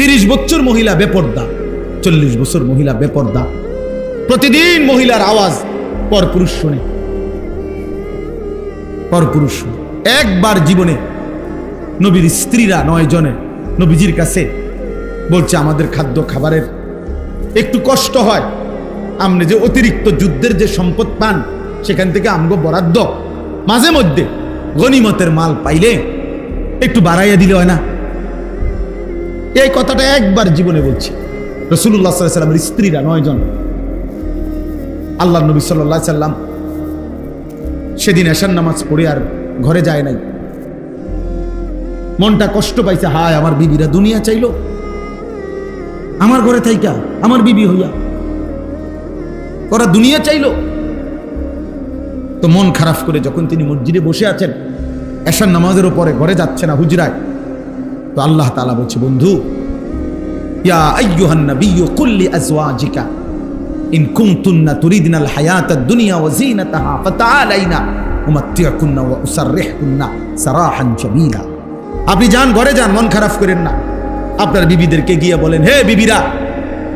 তিরিশ বছর মহিলা বেপর্দা, চল্লিশ বছর মহিলা বেপর্দা। প্রতিদিন মহিলার আওয়াজ পর পুরুষ শুনে। পর পুরুষ শুনে। একবার জীবনে নবীর স্ত্রীরা নয় জনে নবীজির কাছে বলছে, আমাদের খাদ্য খাবারের একটু কষ্ট হয়। আপনি যে অতিরিক্ত যুদ্ধের যে সম্পদ পান, সেখান থেকে আমগো বরাদ্দ। মাঝে মধ্যে গনিমতের মাল পাইলে একটু বাড়াইয়া দিলে হয় না? এই কথাটা একবার জীবনে বলছি। রসুল্লাহ সাল্লামের স্ত্রীরা নয় জন আল্লাহ নবী সাল্লাহ সাল্লাম সেদিন এশার নামাজ পড়ে আর ঘরে যায় নাই। মনটা কষ্ট পাইছে, হায়, আমার বিবিরা দুনিয়া চাইলো। আমার ঘরে থাইকা, আমার বিবি হইয়া। ওরা দুনিয়া চাইলো। তো মন খারাপ করে যখন তিনি মসজিদে বসে আছেন, এশার নামাজের উপরে ঘরে যাচ্ছে না হুজরায়। তো আল্লাহ তালা বলছে, বন্ধু, ইয়া আইয়ুহান নাবিয়্যু কুল লি আজওয়াজিকা, ইন কুনতুন্না তুরিদনাল হায়াতাদ দুনিয়া আপনি যান, ঘরে যান, মন খারাপ করেন না। আপনার বিবিদেরকে গিয়ে বলেন, হে বিবিরা,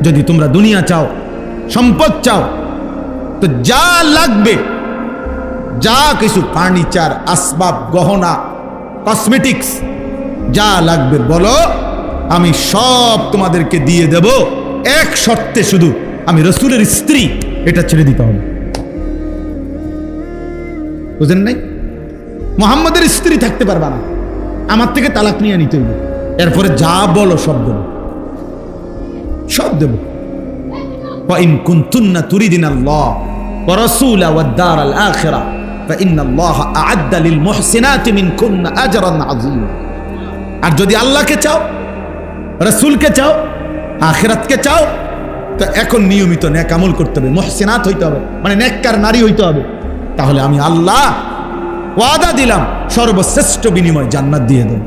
যদি তোমরা দুনিয়া চাও, সম্পদ চাও, তো যা লাগবে, যা কিছু ফার্নিচার, আসবাব, গহনা, কসমেটিক্স যা লাগবে বলো, আমি সব তোমাদেরকে দিয়ে দেব। এক শর্তে শুধু, আমি রসুলের স্ত্রী, এটা ছেড়ে দিতে হবে। বুঝেন নাই? মোহাম্মদের স্ত্রী থাকতে পারবা না। আমার থেকে তালাক নিয়ে নিতে হইব। এরপরে যা বলো, সব দেব। সব দেব। وإن كنتن تريدن الله আর যদি আল্লাহকে চাও, রসুলকে চাও, আখেরাতকে চাও, তো এখন নিয়মিত নেক আমল করতে হবে, মহসিনাত হইতে হবে মানে নেককার নারী হইতে হবে। তাহলে আমি আল্লাহ ওয়াদা দিলাম, সর্বশ্রেষ্ঠ বিনিময় জান্নাত দিয়ে দেব।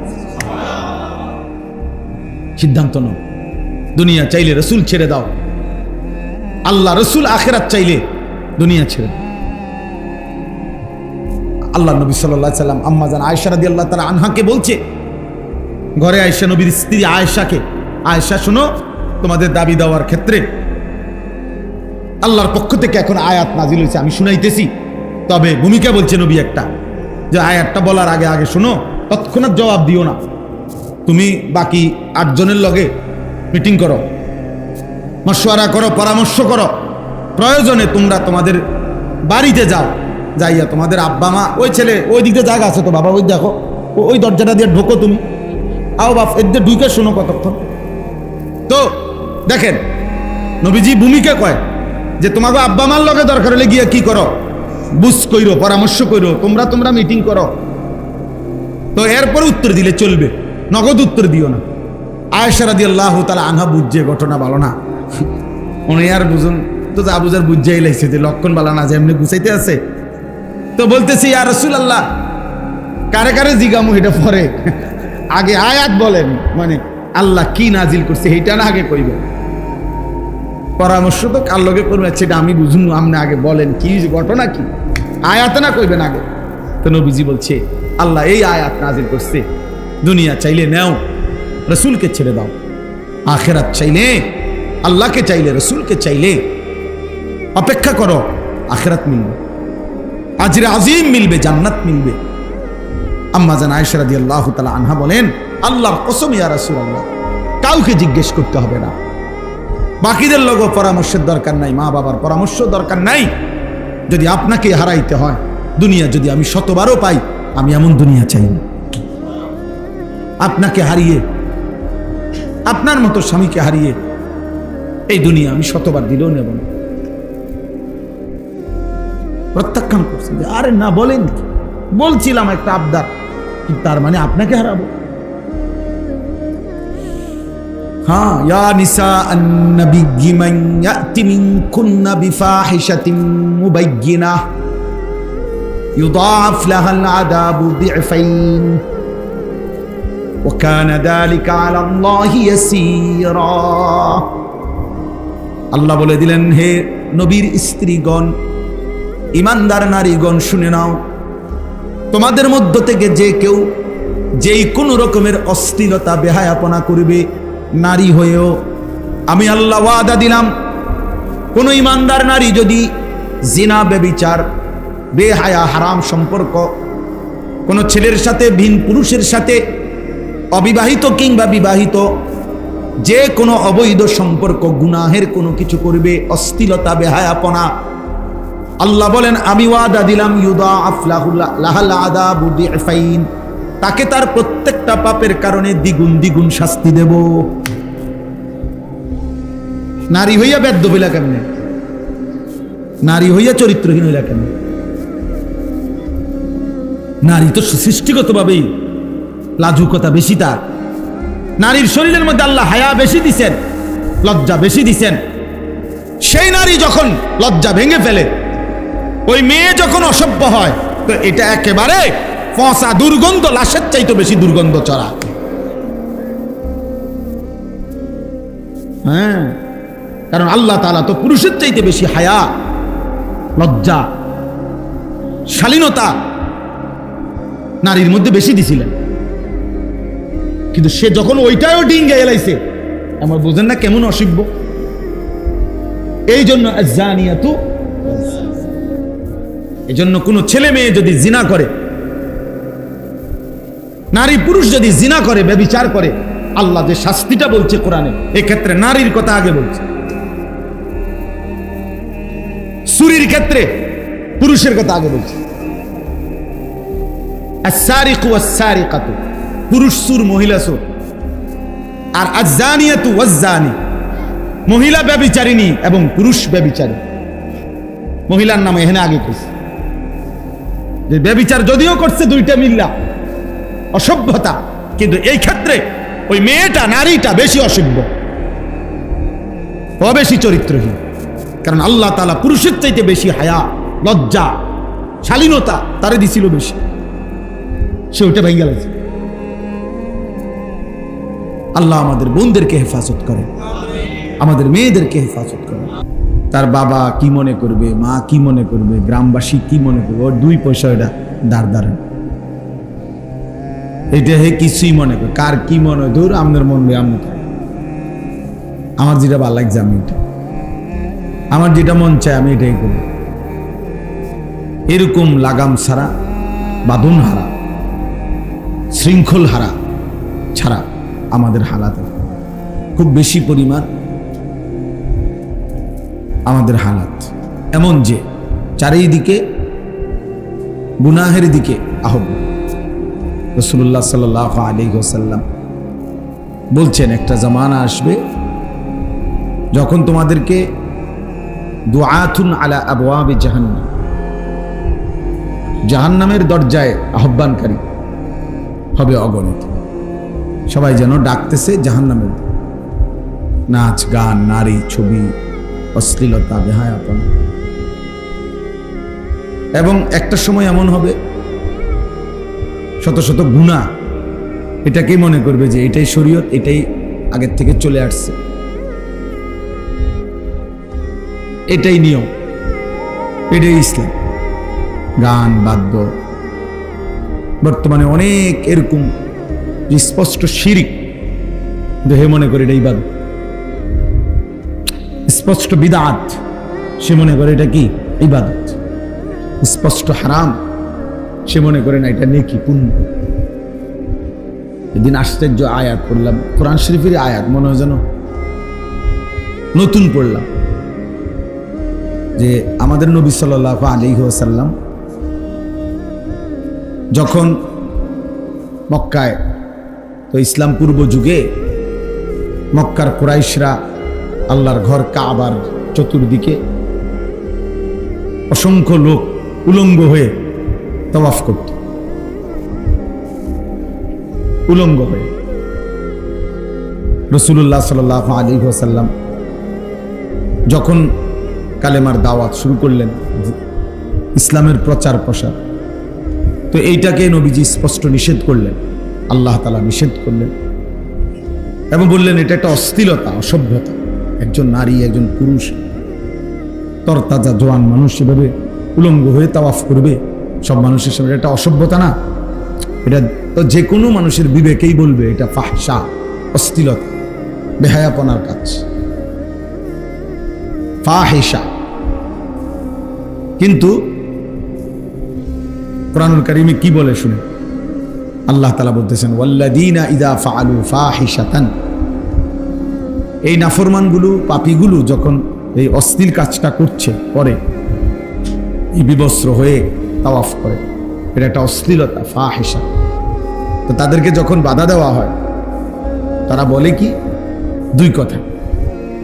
সিদ্ধান্ত নাও। দুনিয়া চাইলে রসুল ছেড়ে দাও। আল্লাহ রসুল আখেরাত চাইলে দুনিয়া ছেড়ে আল্লাহ নবী সাল্লাম আম্মা জান আয়সা আল্লাহ তালা আনহাকে বলছে ঘরে আয়সা নবীর স্ত্রী আয়েশাকে। আয়েশা, শোনো, তোমাদের দাবি দেওয়ার ক্ষেত্রে আল্লাহর পক্ষ থেকে এখন আয়াত নাজিল হয়েছে, আমি শুনাইতেছি। তবে ভূমিকা বলছে নবী একটা, যে আয়াতটা বলার আগে আগে শোনো, তৎক্ষণাৎ জবাব দিও না। তুমি বাকি আটজনের লগে মিটিং করো, মশওয়ারা করো, পরামর্শ করো। প্রয়োজনে তোমরা তোমাদের বাড়িতে যাও, যাইয়া তোমাদের আব্বা মা ওই ছেলে, ওই দিকে জায়গা আছে তো, বাবা, ওই দেখো ওই দরজাটা দিয়ে ঢোকো তুমি। আও বাপ এদের ঢুকে শোনো কতক্ষণ? তো, দেখেন, নবীজি ভূমিকা কয় যে তোমাকে আব্বা মার লগে দরকার হলে গিয়া কি করো? বুঝ কইরো, পরামর্শ কইরো, তোমরা তোমরা মিটিং করো। তো এরপরে উত্তর দিলে চলবে, নগদ উত্তর দিও না। আয়েশারা দিয়ে আল্লাহ তালা আনহা বুঝছে, ঘটনা ভালো না। উনি আর বুঝুন, তো যা বুঝার বুঝাই লাগছে যে লক্ষণ ভালো না, যে এমনি গুছাইতে আছে। তো বলতেছি আর রসুল আল্লাহ কারে কারে জিগামু, এটা পরে? আগে আয়াত বলেন মানে আল্লাহ কি নাজিল করছে এইটা না আগে কইবে। পরামর্শ তো কার লগে করবেন সেটা আমি বুঝুন, আপনি আগে বলেন, কি ঘটনা কি? আয়াত না কইবেন আগে? তো নবীজি বলছে, আল্লাহ এই আয়াত নাজিল করছে, দুনিয়া চাইলে নেও, রসুলকে ছেড়ে দাও। আখেরাত চাইলে, আল্লাহকে চাইলে, রসুলকে চাইলে। অপেক্ষা করো, আখেরাত মিলবে। আজরে আজিম মিলবে, জান্নাত মিলবে। আম্মা জান আয়েশা রাদিয়াল্লাহু তাআলা আনহা বলেন, আল্লাহর কসম ইয়া কাউকে জিজ্ঞেস করতে হবে না। বাকিদের লোক পরামর্শের দরকার নাই, মা বাবার পরামর্শ দরকার নাই। যদি আপনাকে হারাইতে হয়, দুনিয়া যদি আমি শতবারও পাই, আমি এমন দুনিয়া চাই না। আপনাকে হারিয়ে, আপনার মতো স্বামীকে হারিয়ে, এই দুনিয়া আমি শতবার দিলেও নেব না। প্রত্যাখ্যান করছেন আরে না বলেন বলছিলাম একটা আবদার। তার মানে আপনাকে হারাবো হ্যাঁ ইয়া নিসা النبي من يأت منكن بفاحشة مبينة يضاعف لها العذاب ضعفين وكان ذلك على الله يسيرا আল্লাহ বলে দিলেন হে নবীর স্ত্রীগণ ইমানদার নারীগণ শুনে নাও তোমাদের মধ্য থেকে যে কেউ যেই কোনো রকমের অস্থিরতা বেহায়াপনা করবে, নারী হয়েও। আমি আল্লাহ ওয়াদা দিলাম, কোনো ইমানদার নারী যদি জিনা বেবিচার বেহায়া, হারাম সম্পর্ক, কোনো ছেলের সাথে, ভিন পুরুষের সাথে, অবিবাহিত কিংবা বিবাহিত, যে কোনো অবৈধ সম্পর্ক, গুনাহের কোনো কিছু করবে অস্থিলতা বেহায়াপনা আল্লাহ বলেন, আমি ওয়াদা দিলাম ইউদা আফলাহুল্লাহ তাকে তার প্রত্যেকটা পাপের কারণে দ্বিগুণ দ্বিগুণ শাস্তি দেব। নারী হইয়া বেদ্য হইলা কেমনে? নারী হইয়া চরিত্রহীন হইলা কেমনে? নারী তো সৃষ্টিগতভাবেই লাজুকতা বেশি তার। নারীর শরীরের মধ্যে আল্লাহ হায়া বেশি দিছেন, লজ্জা বেশি দিছেন। সেই নারী যখন লজ্জা ভেঙে ফেলে ওই মেয়ে যখন অসভ্য হয়, তো এটা একেবারে ফসা দুর্গন্ধ, লাশের চাইতে বেশি দুর্গন্ধ চড়া হ্যাঁ কারণ আল্লাহ তালা তো পুরুষের চাইতে বেশি হায়া, লজ্জা, শালীনতা নারীর মধ্যে বেশি দিছিলেন। কিন্তু সে যখন ওইটাও ডিঙ্গে এলাইছে, আমার বোঝেন না কেমন অসিব্য এই জন্য জানিয়াতু এই জন্য কোনো ছেলে মেয়ে যদি জিনা করে, নারী পুরুষ যদি জিনা করে, ব্যবিচার করে, আল্লাহ যে শাস্তিটা বলছে কোরআনে, এক্ষেত্রে নারীর কথা আগে বলছে। সুরির ক্ষেত্রে পুরুষের কথা আগে বলছে। মহিলার নাম এখানে আগে কইছে। যে ব্যবিচার যদিও করছে দুইটা মিল্লা। অসভ্যতা। কিন্তু এই ক্ষেত্রে ওই মেয়েটা, নারীটা বেশি অসভ্য। ও বেশি চরিত্রহীন। কারণ আল্লাহ তালা পুরুষের চাইতে বেশি হায়া, লজ্জা, শালীনতা তারে দিছিল বেশি। সে ওটা ভেঙে গেছে আল্লাহ আমাদের বোনদেরকে হেফাজত করে আমাদের মেয়েদেরকে হেফাজত করে তার বাবা কি মনে করবে, মা কি মনে করবে, গ্রামবাসী কি মনে করবে, ওর দুই পয়সা এটা দাঁড় দাঁড়ান এটা হে কিছুই মনে করে, কার কি মনে হয়, ধর আমাদের মন আমি আমার যেটা ভালো লাগছে আমি এটা। আমার যেটা মন চায় আমি এটাই করি। এরকম লাগাম ছাড়া বাঁধন হারা, শৃঙ্খল হারা ছাড়া আমাদের হালাতে খুব বেশি পরিমাণ আমাদের হালাত। এমন যে চারিদিকে গুনাহের দিকে আহ্বান। রসুল্লাহ সাল আলী হোসাল্লাম বলছেন, একটা জামানা আসবে যখন তোমাদেরকে দোয়াথুন আলা আবওয়াবে জাহান্নাম, জাহান্নামের দরজায় আহ্বানকারী হবে অগণিত। সবাই যেন ডাকতেছে জাহান্নামের নাচ, গান, নারী, ছবি অশ্লীলতা, বেহায়াপনা। এবং একটা সময় এমন হবে, শত শত গুণা এটাকেই মনে করবে যে এটাই শরীয়ত, এটাই আগের থেকে চলে আসছে। এটাই নিয়ম, এটাই ইসলাম। গান, বাদ্য, বর্তমানে অনেক এরকম স্পষ্ট শিরিক, দেহে মনে করে এটা ইবাদত। স্পষ্ট বিদাত। সে মনে করে এটা কি? ইবাদত। স্পষ্ট হারাম। সে মনে করে না, এটা নেকি, পুণ্য। এদিন আশ্চর্য আয়াত পড়লাম। কোরআন শরীফের আয়াত, মনে হয় যেন নতুন পড়লাম। যে আমাদের নবী সাল্লাহ আলী সাল্লাম যখন মক্কায়, তো ইসলাম পূর্ব যুগে মক্কার কুরাইশরা আল্লাহর ঘর কাবার চতুর্দিকে অসংখ্য লোক উলঙ্গ হয়ে তওয়াফ করত। উলঙ্গ হয়ে। রসুল্লাহ সাল আলী সাল্লাম যখন কালেমার দাওয়াত শুরু করলেন, ইসলামের প্রচার প্রসার তো এইটাকে নবীজি স্পষ্ট নিষেধ করলেন, আল্লাহ তালা নিষেধ করলেন এবং বললেন এটা একটা অস্থিলতা অসভ্যতা। একজন নারী, একজন পুরুষ, তরতাজা জোয়ান মানুষ এভাবে উলঙ্গ হয়ে তাওয়াফ করবে, সব মানুষের সামনে এটা অসভ্যতা না। এটা তো যে কোনো মানুষের বিবেকেই বলবে এটা ফাহসা অস্থিলতা বেহায়াপনার কাজ। ফাহেসা কিন্তু কোরআনুল কারিমে কি বলে শুনে? আল্লাহ তালা বলতেছেন ওয়াল্লাদিনা ইদা ফাআলু ফাহিশাতান। এই নাফরমানগুলো, পাপীগুলো যখন এই অশ্লীল কাজটা করছে, করে, এই বিবস্ত্র হয়ে তাওয়াফ করে, এটা একটা অশ্লীলতা, ফাহিশা। তো তাদেরকে যখন বাধা দেওয়া হয়, তারা বলে কি? দুই কথা।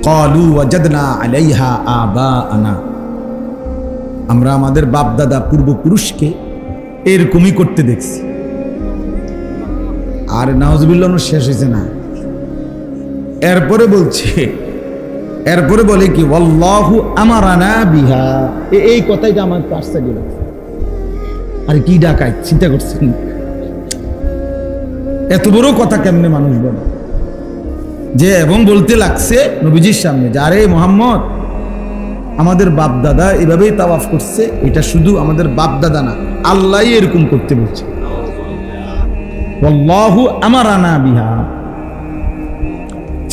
কলু ওয়াজাদনা আলাইহা আবা আনা আমরা আমাদের বাপ দাদা পূর্বপুরুষকে এরকমই করতে দেখছি। আর নাওজবিল্লাহ শেষ হয়েছে না। এরপরে বলছে, এরপরে বলে কি, ওয়াল্লাহু আমারানা বিহা। এই কথাই তো আমার পাশটা গেল। আর কি ডাকায় চিন্তা করছেন? এত বড় কথা কেমনে মানুষ বলে? যে এবং বলতে লাগছে নবীজির সামনে যে, আরে মোহাম্মদ, আমাদের বাপ দাদা এভাবেই তাওয়াফ করছে, এটা শুধু আমাদের বাপ দাদা না আল্লাহ এরকম করতে বলছে। ওয়াল্লাহু আমারানা বিহা।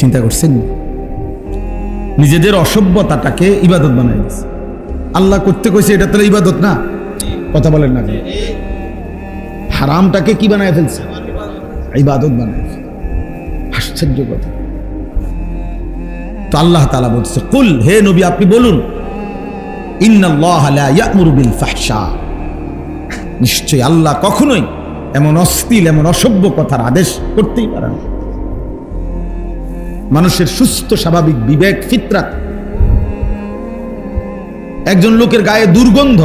চিন্তা করছেন? নিজেদের অসভ্যতাটাকে ইবাদত বানাই দিচ্ছে আল্লাহ করতে কইছে, এটা তাহলে ইবাদত না? কথা বলেন না হারামটাকে কি বানায় ফেলছে? ইবাদত বানায় আশ্চর্য কথা। তো আল্লাহ তালা বলছে, কুল, হে নবী, আপনি বলুন নিশ্চয়ই আল্লাহ কখনোই এমন অশ্লীল, এমন অসভ্য কথার আদেশ করতেই পারে না। মানুষের সুস্থ, স্বাভাবিক বিবেক ফিতরাত একজন লোকের গায়ে দুর্গন্ধ।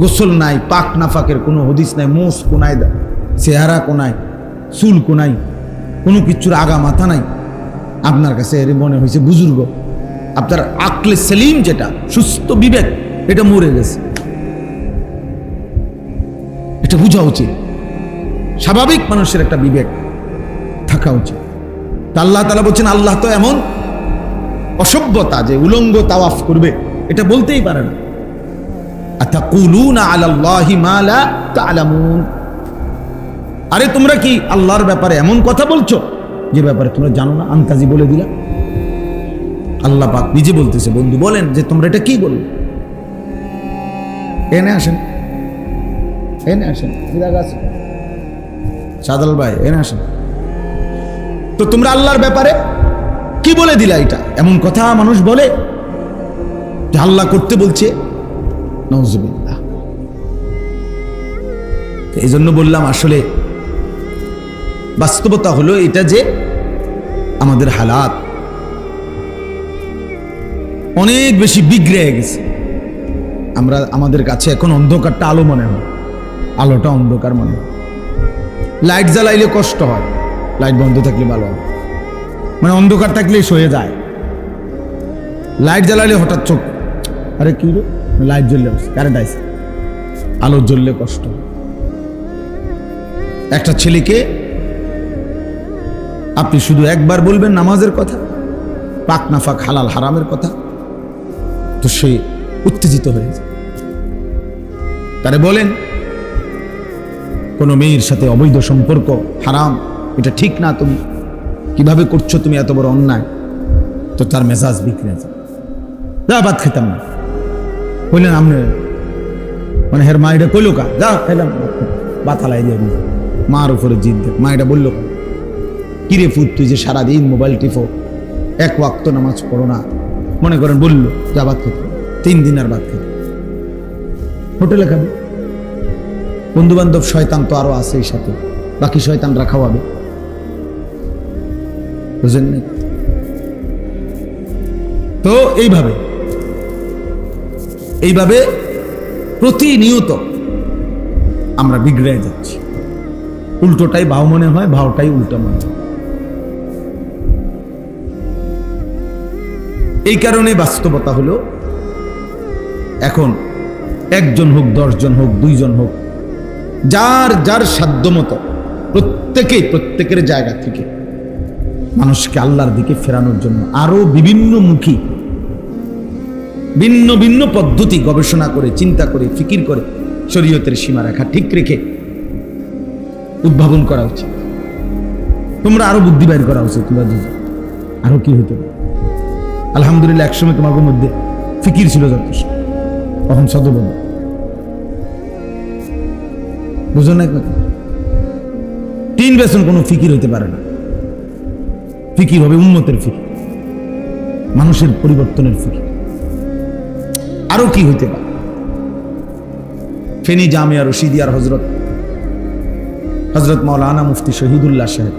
গোসল নাই, পাক নাফাকের কোনো হদিস নাই মোষ কোনায়, চেহারা কোনায়, চুল কোনায়, কোনো কিছুর আগা মাথা নাই। আপনার কাছে মনে হয়েছে, বুজুর্গ, আপনার আকলে সেলিম যেটা, সুস্থ বিবেক, এটা মরে গেছে। এটা বোঝা উচিত। স্বাভাবিক মানুষের একটা বিবেক থাকা উচিত। আল্লাহ তালা বলছেন, আল্লাহ তো এমন অসভ্যতা যে উলঙ্গ তাওয়াফ করবে। এটা বলতেই পারে না। লা তা'লামুন আরে, তোমরা কি আল্লাহর ব্যাপারে এমন কথা বলছো? যে ব্যাপারে তোমরা জানো না, আনকাজি বলে দিলা। আল্লাহ পাক নিজে বলতেছে, বন্ধু, বলেন যে তোমরা এটা কি বলবে? এনে আসেন। এনে আসেন আছে। সাদাল ভাই, এনে আসেন। তো তোমরা আল্লাহর ব্যাপারে কি বলে দিলা এটা? এমন কথা মানুষ বলে যে আল্লাহ করতে বলছে। নজবিল্লাহ এই জন্য বললাম আসলে বাস্তবতা হলো এটা যে আমাদের হালাত অনেক বেশি বিগড়ে গেছে। আমরা, আমাদের কাছে এখন অন্ধকারটা আলো মনে হয়। আলোটা অন্ধকার মনে হয়। লাইট জ্বালাইলে কষ্ট হয়। লাইট বন্ধ থাকলে ভালো মানে অন্ধকার থাকলেই সয়ে যায়। লাইট জ্বালাইলে হঠাৎ চোখ আরে কি লাইট জ্বললে কারেন্ট আইসে আলো জ্বললে কষ্ট। একটা ছেলেকে আপনি শুধু একবার বলবেন নামাজের কথা, পাক নাফাক হালাল হারামের কথা, তো সে উত্তেজিত হয়ে যায়। তারে বলেন, কোনো মেয়ের সাথে অবৈধ সম্পর্ক হারাম। এটা ঠিক না তুমি। কীভাবে করছ তুমি এত বড় অন্যায়? তো তার মেজাজ বিক্রি আছে যা, ভাত খেতাম না। বললেন আপনি মানে হের মা এটা কইলো কা? যা, খেলাম, ভাত হালাই দিয়ে মার উপরে জিদ দেখ মা এটা বলল? কিরে ফুট তুই যে সারাদিন মোবাইল টিপো, এক ওয়াক্ত নামাজ পড়ো না। মনে করেন, বলল, যা, ভাত খেতে তিন দিন আর ভাত খেতে হোটেলে খাবে। বন্ধু বান্ধব শয়তান তো আরও আছে এই সাথে। বাকি শয়তান শয়তানরা খাওয়াবে। বুঝলেন নি? তো এইভাবে এইভাবে প্রতিনিয়ত আমরা বিগড়ে যাচ্ছি উল্টোটাই ভাও মনে হয় ভাওটাই উল্টো মনে হয় এই কারণে বাস্তবতা হলো, এখন একজন হোক, দশজন হোক, দুইজন হোক, যার যার সাধ্যমতো প্রত্যেকেই, প্রত্যেকের জায়গা থেকে মানুষকে আল্লাহর দিকে ফেরানোর জন্য আরও বিভিন্ন মুখী, ভিন্ন ভিন্ন পদ্ধতি গবেষণা করে, চিন্তা করে, ফিকির করে শরীয়তের সীমারেখা ঠিক রেখে উদ্ভাবন করা উচিত। তোমরা আরও বুদ্ধি বাইর করা উচিত, তোমরা দুজন আরও কি হইতে পারে? আলহামদুলিল্লাহ, একসময় তোমাদের মধ্যে ফিকির ছিল যথেষ্ট। তখন সদবদ্ধ বুঝো না তিন বেসন কোনো ফিকির হইতে পারে না। ফিকির হবে উন্নতের ফিকির। মানুষের পরিবর্তনের ফিকির। আরও কি হইতে পারে? ফেনী জামিয়া রশিদিয়ার হজরত হজরত মৌলানা মুফতি শহীদুল্লাহ সাহেব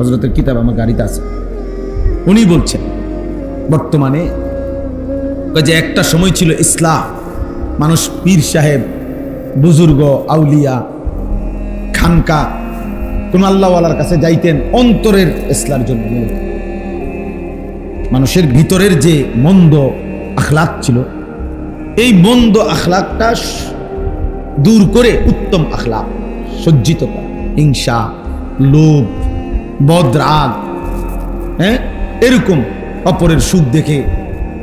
হজরতের কিতাব আমার গাড়িতে আছে। উনি বলছেন, বর্তমানে যে একটা সময় ছিল ইসলাম, মানুষ পীর সাহেব, বুজুর্গ, আউলিয়া, খানকা কোন আল্লাহওয়ালার কাছে যাইতেন অন্তরের ইসলার জন্য মানুষের ভিতরের যে মন্দ আখলাক ছিল, এই মন্দ আখলাকটা দূর করে উত্তম আখলাক সজ্জিত করা। হিংসা, লোভ, বদরাগ হ্যাঁ? এরকম অপরের সুখ দেখে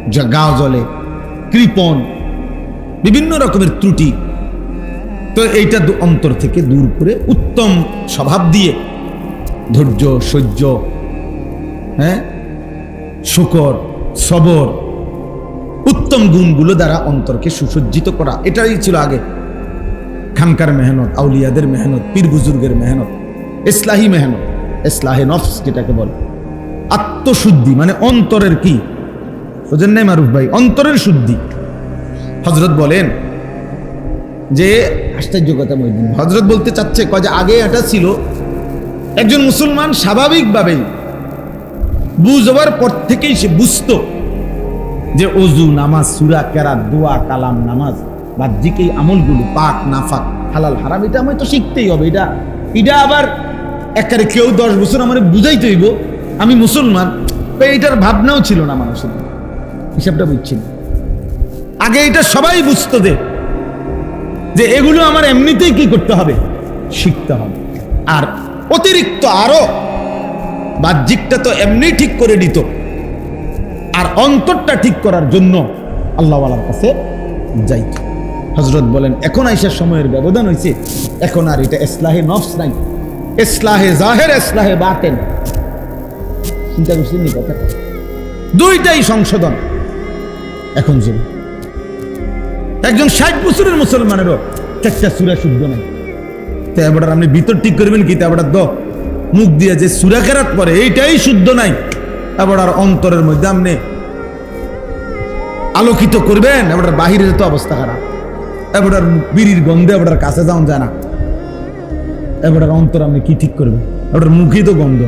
যা গাও জ্বলে, কৃপণ, বিভিন্ন রকমের ত্রুটি তো এইটা অন্তর থেকে দূর করে উত্তম স্বভাব দিয়ে ধৈর্য, সহ্য হ্যাঁ? শুকর, সবর, উত্তম গুণগুলো দ্বারা অন্তরকে সুসজ্জিত করা। এটাই ছিল আগে। খানকার মেহনত, আউলিয়াদের মেহনত, পীর বুজুর্গের মেহনত ইসলাহি মেহনত ইসলাহে নফস যেটাকে বলে। আত্মশুদ্ধি মানে অন্তরের কি? বুঝেন নাই মারুফ ভাই? অন্তরের শুদ্ধি। হজরত বলেন যে আশ্চর্য কথা মহিদিন হজরত বলতে চাচ্ছে যে আগে এটা ছিল। একজন মুসলমান স্বাভাবিকভাবেই বুঝবার পর থেকেই সে বুঝতো যে অজু নামাজ সুরা কেরাত দোয়া কালাম নামাজ বাহ্যিক এই আমলগুলো পাক নাফাক হালাল হারাম এটা আমি তো শিখতেই হবে। এটা এটা আবার একবারে কেউ দশ বছর আমার বুঝাইতে হইব আমি মুসলমান তো এইটার ভাবনাও ছিল না মানুষের। হিসাবটা বুঝছি আগে এটা সবাই বুঝতো দে যে এগুলো আমার এমনিতেই কি করতে হবে? শিখতে হবে। আর অতিরিক্ত আরও বাহ্যিকটা তো এমনি ঠিক করে দিত। আর অন্তরটা ঠিক করার জন্য আল্লাহওয়ালার কাছে যাইত। হজরত বলেন, এখন আইসার সময়ের ব্যবধান হয়েছে এখন আর এটা এসলাহে নফস নাই। ইসলাহে জাহের, ইসলাহে বাতেন। চিন্তা করছেন নি কথা দুইটাই সংশোধন। এখন জন্য একজন ষাট বছরের মুসলমানেরও চারটা সুরা শুদ্ধ নাই। তো এবার আপনি ভিতর ঠিক করবেন কি? এবার দ মুখ দিয়ে যে সুরা কেরাত পরে এইটাই শুদ্ধ নাই। এবার আর অন্তরের মধ্যে আপনি আলোকিত করবেন এবার বাহিরের তো অবস্থা খারাপ। এবার বিড়ির গন্ধে এবার কাছে যাওয়া যায় না। এবার অন্তর আপনি কি ঠিক করবেন? এবার মুখেই তো গন্ধ।